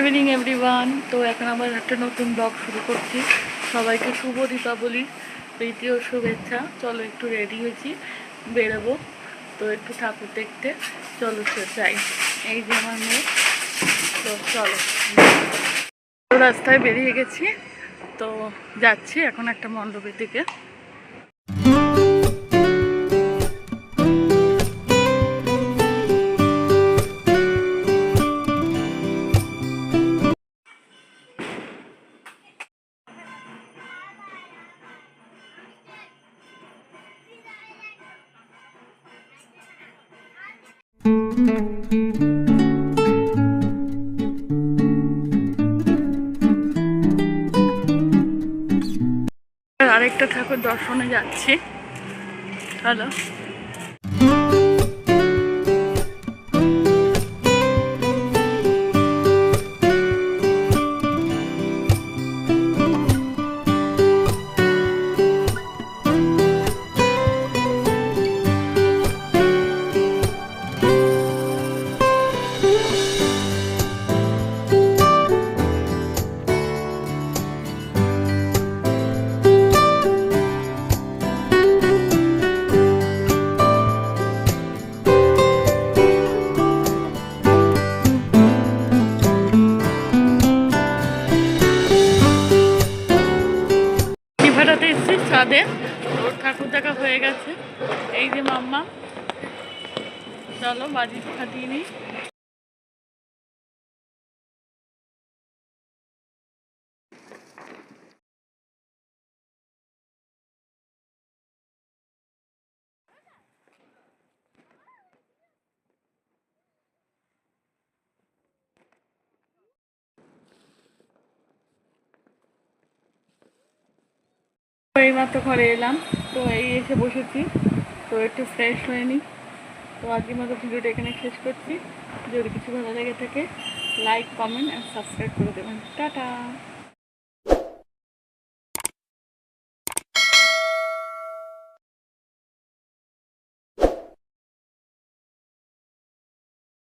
Evening everyone তো এখন আবার একটা নতুন ব্লগ শুরু করছি। সবাইকে শুভ দীপাবলি ও শুভেচ্ছা। চলো একটু রেডি হয়েছি, বেরোবো। তো একটু ঠাকুর দেখতে। চলো সে যাই। এই যে আমার মেয়ে। তো চলো। রাস্তায় বেরিয়ে গেছি। তো যাচ্ছি এখন একটা মণ্ডপের দিকে। আরেকটা ঠাকুর দর্শনে যাচ্ছি। হ্যালো ছাদে ওর ঠাকুর দেখা হয়ে গেছে। এই যে মাম্মা। চলো বাজি ফাটিয়ে নিই। এই মাত্র ঘরে এলাম। তো এই এসে বসেছি। তো একটু ফ্রেশ হয়ে নিই তো আজকের মতো ভিডিওটা এখানে শেষ করছি। যদি কিছু ভালো লেগে থাকে লাইক কমেন্ট অ্যান্ড সাবস্ক্রাইব করে দেবেন। টাটা!